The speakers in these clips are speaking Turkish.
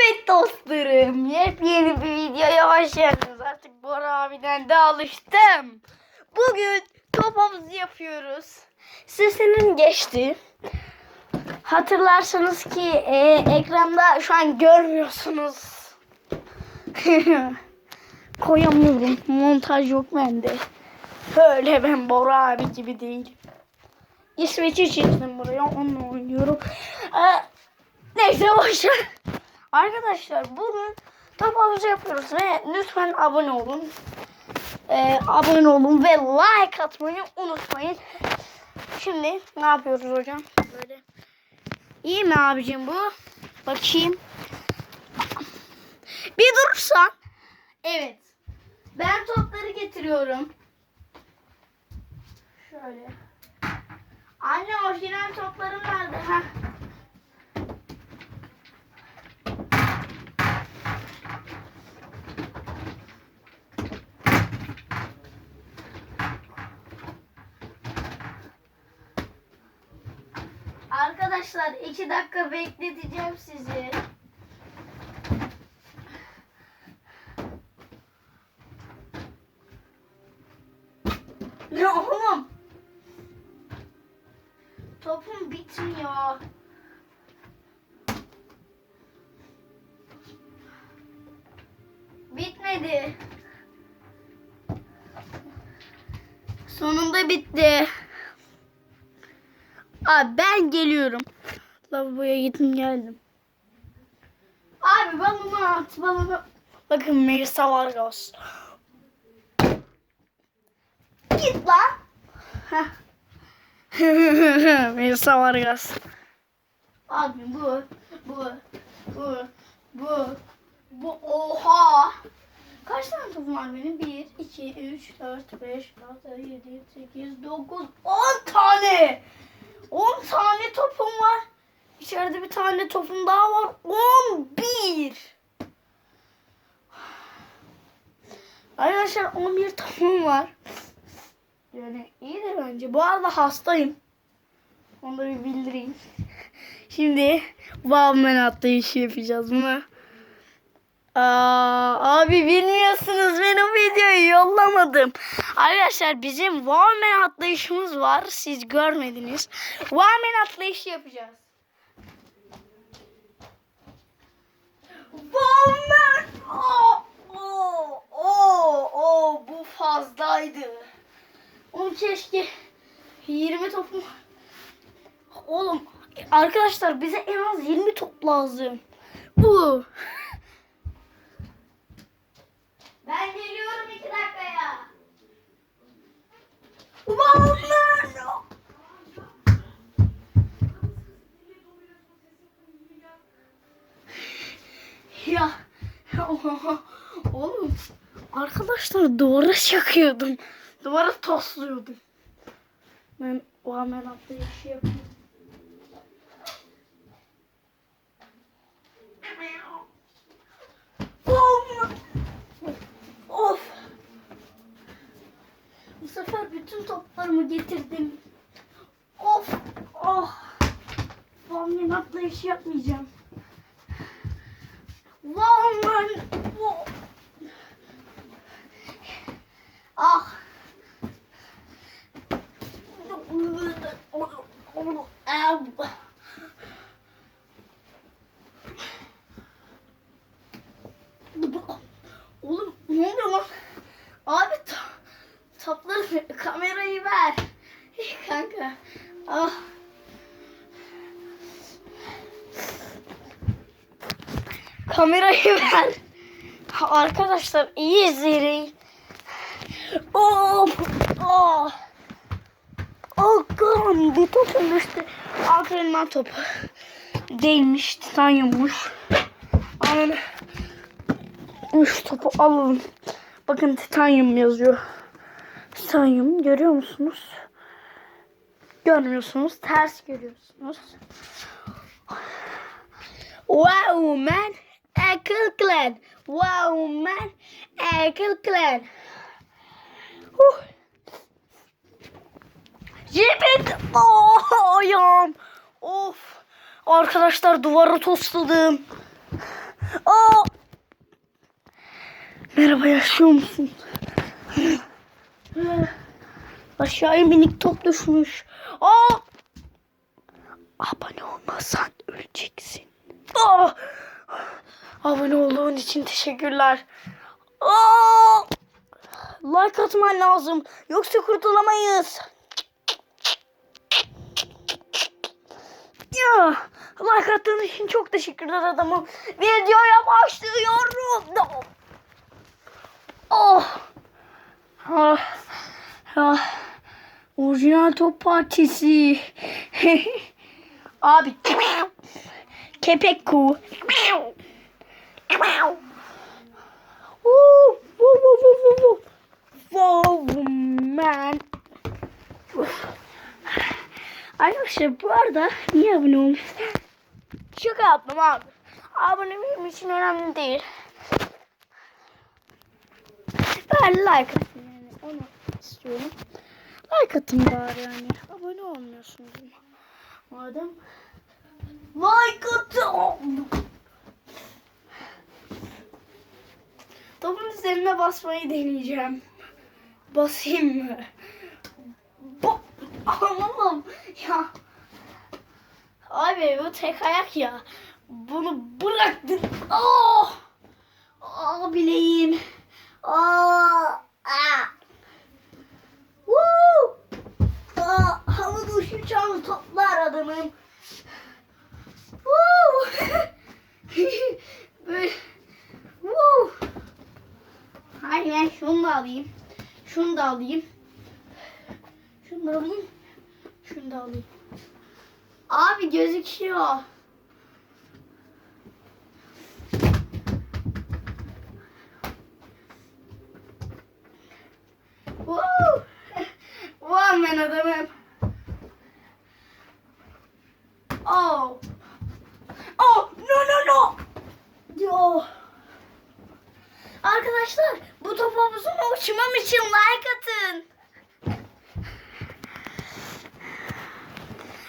Evet dostlarım, yepyeni bir videoya hoş geldiniz. Artık Bora abiden de alıştım. Bugün top yapıyoruz. Sesinin geçti. Hatırlarsanız ki e, ekranda şu an görmüyorsunuz. Koyamıyorum. Montaj yok bende. Öyle ben Bora abi gibi değilim. İsveç'i çizdim buraya. Onunla oynuyorum. Ee, neyse boşver. Arkadaşlar bugün havuzu yapıyoruz ve lütfen abone olun. Ee, abone olun ve like atmayı unutmayın. Şimdi ne yapıyoruz hocam? Böyle. İyi mi abicim bu? Bakayım. Bir durursan. Evet. Ben topları getiriyorum. Şöyle. Anne orijinal toplarım nerede? Heh. Arkadaşlar iki dakika bekleteceğim sizi. Ne oğlum? Topum bitmiyor. Bitmedi. Sonunda bitti. Abi ben geliyorum. Lavaboya gittim geldim. Abi balonu at balonu. Bakın Melisa Vargas. Git lan. Melisa Vargas. Abi bu, bu, bu, bu, bu, oha. Kaç tane topum var benim? 1, 2, 3, 4, 5, 6, 7, 8, 9, 10 tane. 10 tane topum var. İçeride bir tane topum daha var. 11. Arkadaşlar 11 topum var. Yani iyidir bence. Bu arada hastayım. Onu da bir bildireyim. Şimdi Wowman atlayışı yapacağız bunu. Aa, abi bilmiyorsunuz ben o videoyu yollamadım. Arkadaşlar bizim Wowman atlayışımız var. Siz görmediniz. Wowman atlayışı yapacağız. Wowman! Oh, oh, oh, oh, bu fazlaydı. Oğlum keşke 20 topum. Oğlum arkadaşlar bize en az 20 top lazım. Bu. Ben geliyorum iki dakikaya. Ya. Oğlum. Arkadaşlar duvara çakıyordum. Duvara tosluyordum. Ben o hemen atlayıp şey yapayım. Of. Of. Bu sefer bütün toplarımı getirdim. Of. Oh. Vallahi atlayış yapmayacağım. Vallahi. Oh. Ah. Au. Oğlum ne oluyor lan? Abi ta topları kamerayı ver. Kanka. Ah. Kamerayı ver. Arkadaşlar iyi izleyin. Of. Oh. Oh God. Bir topun düştü. Antrenman topu. Değilmiş. Titanyummuş. Aman. Şu topu alalım. Bakın titanyum yazıyor. Titanyum görüyor musunuz? Görmüyorsunuz. Ters görüyorsunuz. Wow man. Ekel clan. Wow man. Ekel clan. Huh. Yemin. Oh, ayağım. Of. Arkadaşlar duvara tosladım. Merhaba yaşıyor musun? Aşağıya minik top düşmüş. Aa! Abone olmazsan öleceksin. Aa! Abone olduğun için teşekkürler. Aa! Like atman lazım. Yoksa kurtulamayız. Ya, like attığın için çok teşekkürler adamım. Videoya başlıyorum. Oh. Ah. Ah. Orijinal top partisi. Abi. Kepek ku. Wow, man. Arkadaşlar bu arada niye abone olmuyorsun? Şaka yaptım abi. Abone benim için önemli değil. Ben like onu istiyorum. Like atın bari yani. Abone olmuyorsunuz. Madem like atın. Topun üzerine basmayı deneyeceğim. Basayım mı? Bu Anlamam ya. Abi bu tek ayak ya. Bunu bıraktın. Oh! Aa bileğim. Aa! Aa! Woo! Aa, havada uçacağım toplar adamım. Böyle. Woo! Aynen şunu da alayım. Şunu da alayım. Şunu da alayım. Şunu da alayım. Abi gözüküyor. Woo! Wow ben adamım. Arkadaşlar bu top havuzuna uçmam için like atın.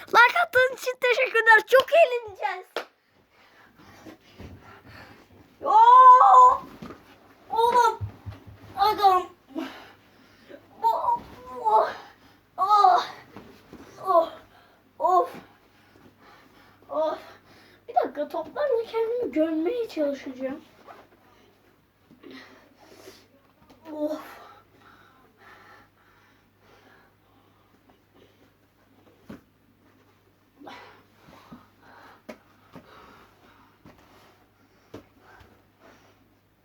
Like attığın için teşekkürler. Çok eğleneceğiz. Oo! Oğlum. Adam. Oh. Oh. Oh. Oh. Of. Of. Bir dakika toplarla kendimi görmeye çalışacağım. Of.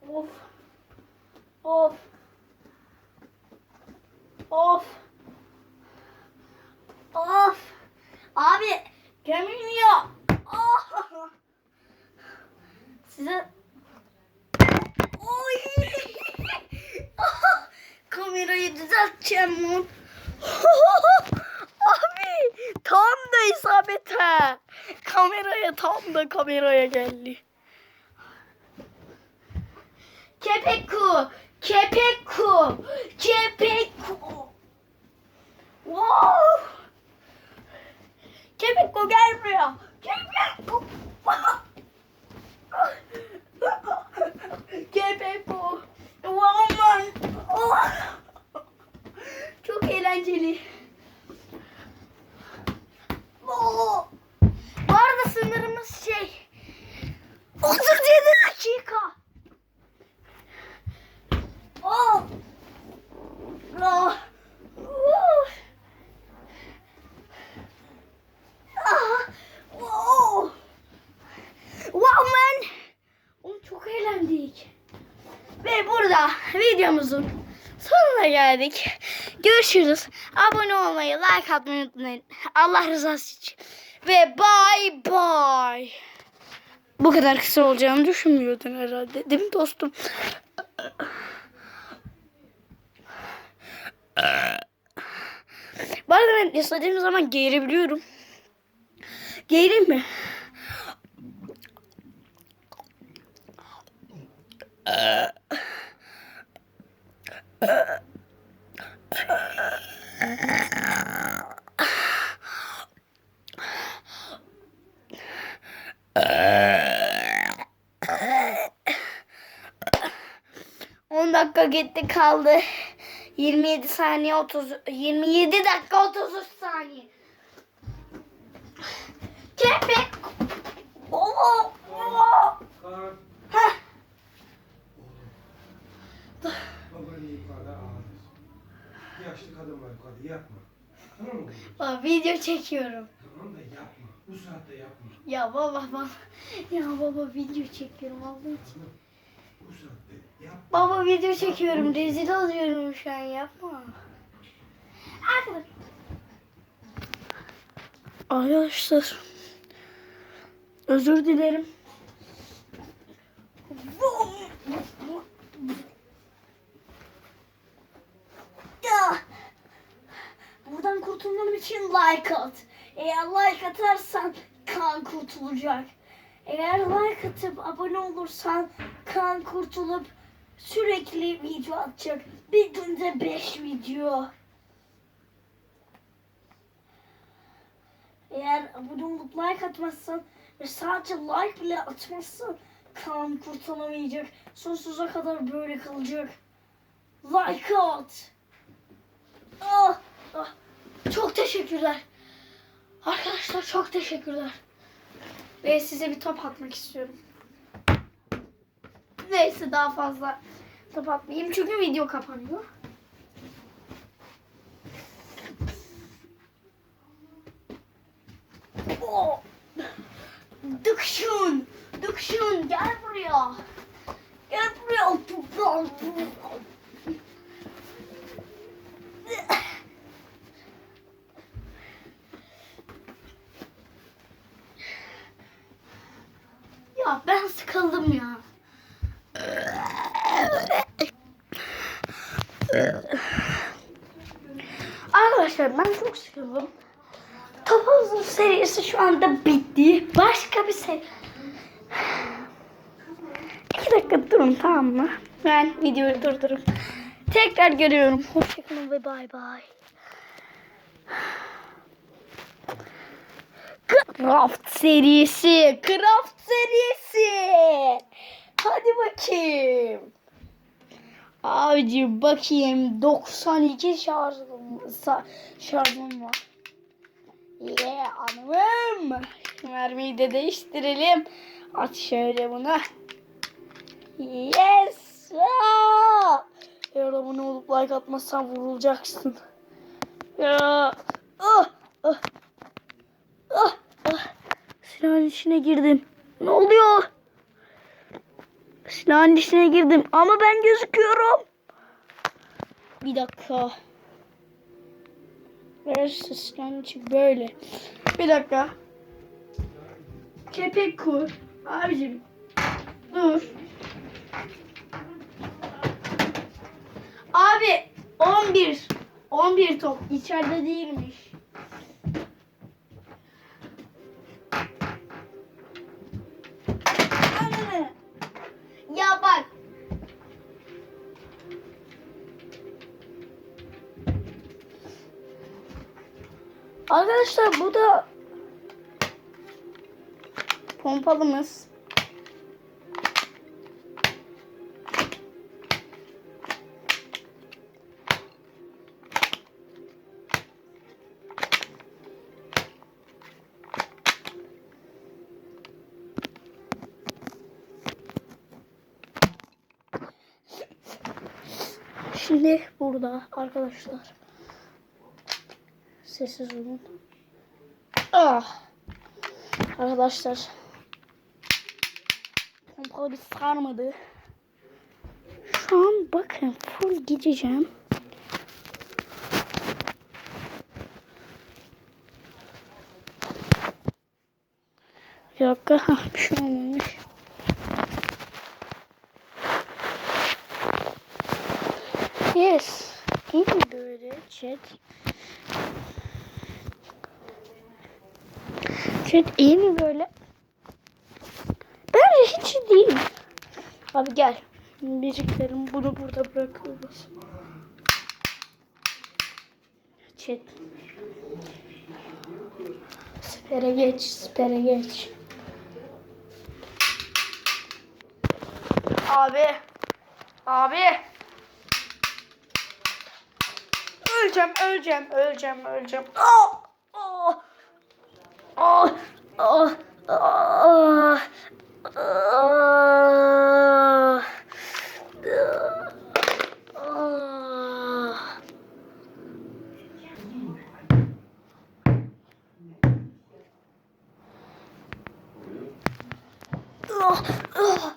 Of. Of. Of. Of. Abi gömülmüyor. Oh. Size Oy. Kamerayı düzelteceğim lan. Abi tam da isabet ha. Kameraya tam da kameraya geldi. Kepek ku. Kepek ku. Kepek ku. Wow. Kepek ku gel buraya. Kepek ku. Kepek ku. Wow man. Oh. Çok eğlenceli. Oh. Bu arada sınırımız şey. 37 dakika. Oh. Oh. Oh. Ah. Oh. Wow man. Oğlum çok eğlendik. Ve burada videomuzun sonuna geldik. Görüşürüz. Abone olmayı, like atmayı unutmayın. Allah rızası için. Ve bye bye. Bu kadar kısa olacağını düşünmüyordun herhalde. Değil mi dostum? Bu arada ben istediğim zaman geğirebiliyorum. Geğireyim mi? On dakika gitti kaldı. 27 saniye 30 27 dakika 33 saniye. Köpek. Oo. oo. Kaan. Heh. Babanı yukarıda ağlar. Yaşlı kadın var yukarıda yapma. Tamam mı? Bak, video çekiyorum. Tamam da yapma. Bu saatte yapma. Ya baba baba. Ya baba video çekiyorum Allah için. Bu saatte yapma. Baba video çekiyorum. Rezil oluyorum şu an yapma. Arkadaşlar. Özür dilerim. İçin like at. Eğer like atarsan kan kurtulacak. Eğer like atıp abone olursan kan kurtulup sürekli video atacak. Bir günde 5 video. Eğer abone olup like atmazsan ve sadece like bile atmazsan kan kurtulamayacak. Sonsuza kadar böyle kalacak. Like at. Ah, ah. Çok teşekkürler. Arkadaşlar çok teşekkürler. Ve size bir top atmak istiyorum. Neyse daha fazla top atmayayım çünkü video kapanıyor. Oh. Dıkşun. Dıkşun gel buraya. Gel buraya. Ya ben sıkıldım ya. Arkadaşlar ben çok sıkıldım. Top havuzu serisi şu anda bitti. Başka bir seri... İki dakika durun tamam mı? Ben videoyu durdurup tekrar görüyorum. Hoşçakalın ve bay bay. Craft serisi. Craft serisi. Hadi bakayım. Abicim bakayım 92 şarjım, şarjım var. Yeah. Şu mermiyi de değiştirelim. At şöyle bunu. Yes. Aa! Eğer abone olup like atmazsan vurulacaksın. Ya. Ah, ah. Ah, ah. Silahın içine girdim. Ne oluyor? Silahın içine girdim ama ben gözüküyorum. Bir dakika. Neresi silahın içi böyle. Bir dakika. Kepek kur. Abicim. Dur. Abi 11. 11 top. İçeride değilmiş. Arkadaşlar bu da pompalımız. Şimdi burada arkadaşlar. Sessiz olun. Ah. Arkadaşlar. Pompalı bir sarmadı. Şu an bakın full gideceğim. Bir dakika. Hah, bir şey olmamış. Yes. İyi böyle chat. Şey iyi mi böyle? Bence hiç iyi değil. Abi gel. Biriklerim bunu burada bırakıyoruz. Çet. Süpere geç, süpere geç. Abi. Abi. Öleceğim, öleceğim, öleceğim, öleceğim. Oh! Oh! Oh! Oh! Oh! Oh! Oh.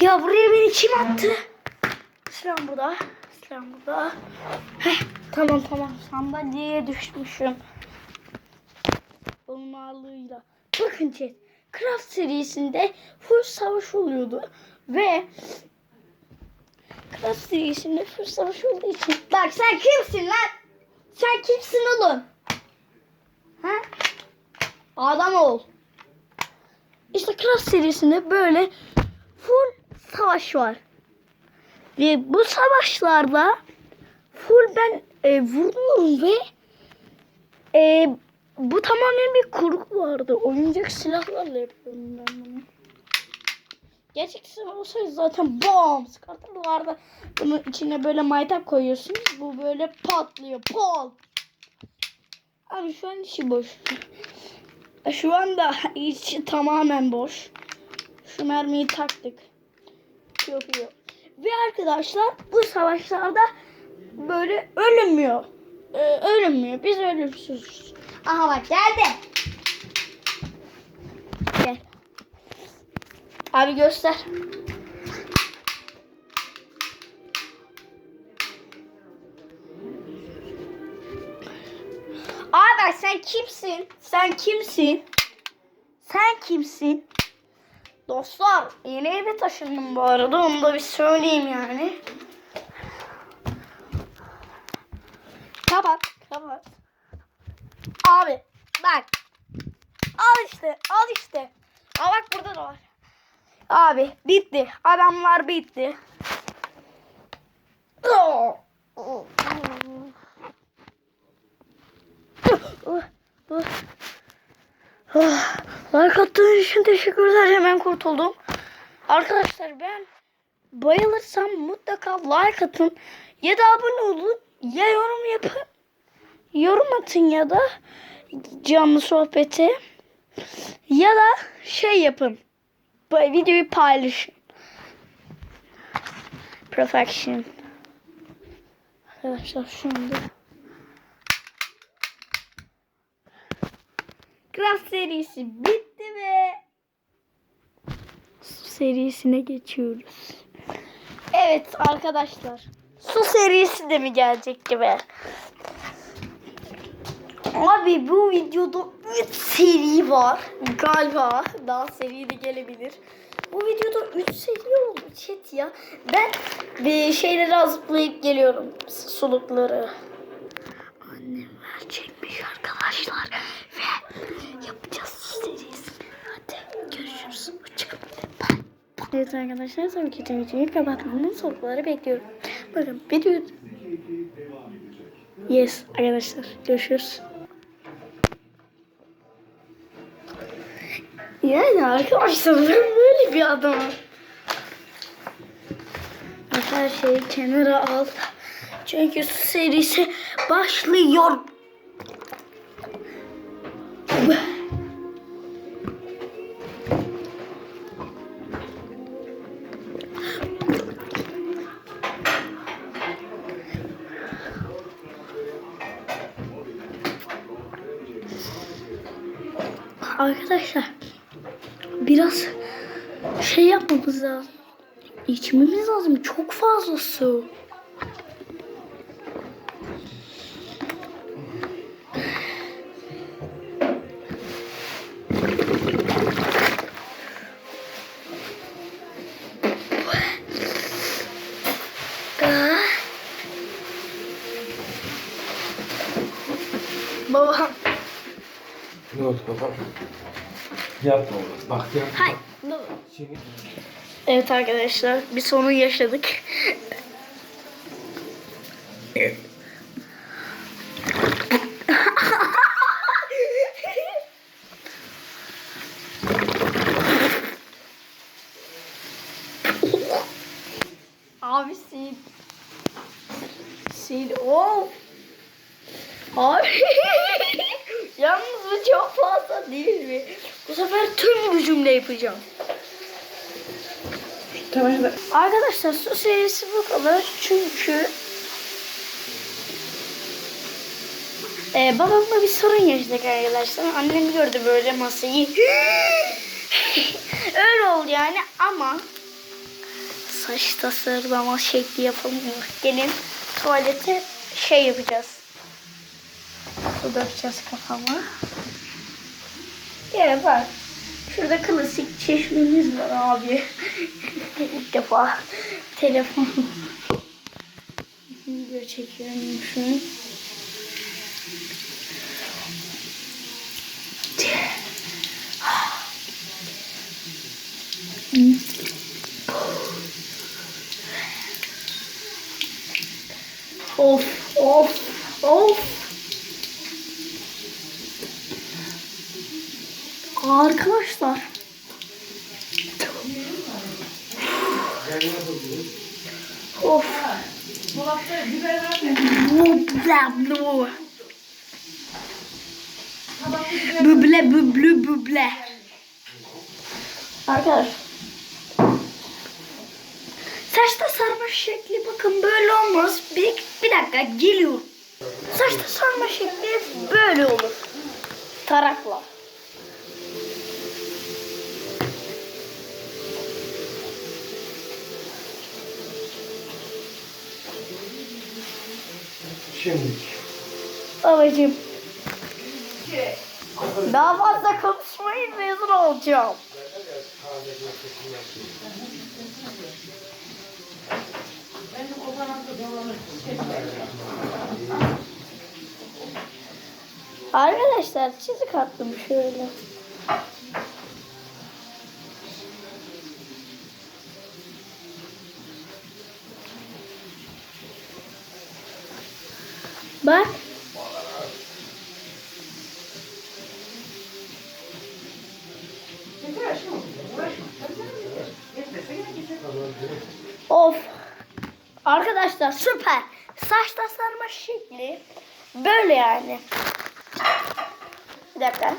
Ya buraya beni kim attı? Silah burada. Silah burada. Heh, tamam tamam sandalyeye düşmüşüm. Ağırlığıyla. Bakın chat. Craft serisinde full savaş oluyordu. Ve Craft serisinde full savaş olduğu için. Bak sen kimsin lan? Sen kimsin oğlum? Ha? Adam ol. İşte Craft serisinde böyle full savaş var. Ve bu savaşlarda full ben e, vuruyorum ve e, bu tamamen bir kurgu vardı. Oyuncak silahlarla yapıyorum ben bunu. Gerçek silah olsaydı zaten bom sıkartır. Bu arada bunun içine böyle maytap koyuyorsunuz. Bu böyle patlıyor. Pol. Abi şu an içi boş. Şu anda içi tamamen boş. Şu mermiyi taktık. Yok yok. Ve arkadaşlar bu savaşlarda böyle ölünmüyor. Ee, ölünmüyor. Biz ölümsüzüz. Aha bak geldi. Gel. Abi göster. Abi sen kimsin? Sen kimsin? Sen kimsin? Dostlar yeni eve taşındım bu arada onu da bir söyleyeyim yani. Kapat kapat. Abi bak. Al işte al işte. Aa bak burada da var. Abi bitti. Adamlar bitti. Like attığın için teşekkürler. Hemen kurtuldum. Arkadaşlar ben bayılırsam mutlaka like atın. Ya da abone olun. Ya yorum yapın. Yorum atın ya da canlı sohbeti. Ya da şey yapın. Bu videoyu paylaşın. Perfection. Arkadaşlar anda Craft serisi bitti ve su serisine geçiyoruz. Evet arkadaşlar. Su serisi de mi gelecek gibi? Abi bu videoda 3 seri var. Galiba daha seri de gelebilir. Bu videoda 3 seri oldu chat ya. Ben bir şeyleri hazırlayıp geliyorum. Sulukları. Annemler çekmiş arkadaşlar. Ve yapacağız su serisi. Hadi görüşürüz. Hoşçakalın. Evet arkadaşlar sonraki videoyu kapatmanın soruları bekliyorum. Bakın video... Yes arkadaşlar görüşürüz. Yani arkadaşlar ben böyle bir adamım. Her şeyi kenara al. Çünkü serisi başlıyor. Arkadaşlar biraz şey yapmamız lazım. İçmemiz lazım. Çok fazla su. Yapma oğlum. Bak yapma. Hay. Baba. Seni... Evet arkadaşlar bir sorun yaşadık. Abisi. Sil. Of. Abi. Yalnız bu çok fazla değil mi? Bu sefer tüm gücümle yapacağım. Tamam da Arkadaşlar su serisi bu kadar çünkü ee, babamla bir sorun yaşadık arkadaşlar. Annem gördü böyle masayı. Öyle oldu yani ama saç tasarlama şekli yapamıyor. Gelin tuvalete şey yapacağız. Su dökeceğiz kafama. Gel bak. Şurada klasik çeşmemiz var abi. İlk defa telefon video çekiyorum şu. Of of of. Arkadaşlar of. Büble büblü büble. Arkadaşlar. Saçta sarma şekli bakın böyle olmaz. Bir, bir dakika geliyor. Saçta sarma şekli böyle olur. Tarakla. Şimdi. Babacığım. Daha fazla konuşmayın mezun olacağım. Arkadaşlar çizik attım şöyle. Süper. Saç tasarma şekli böyle yani. Bir dakika.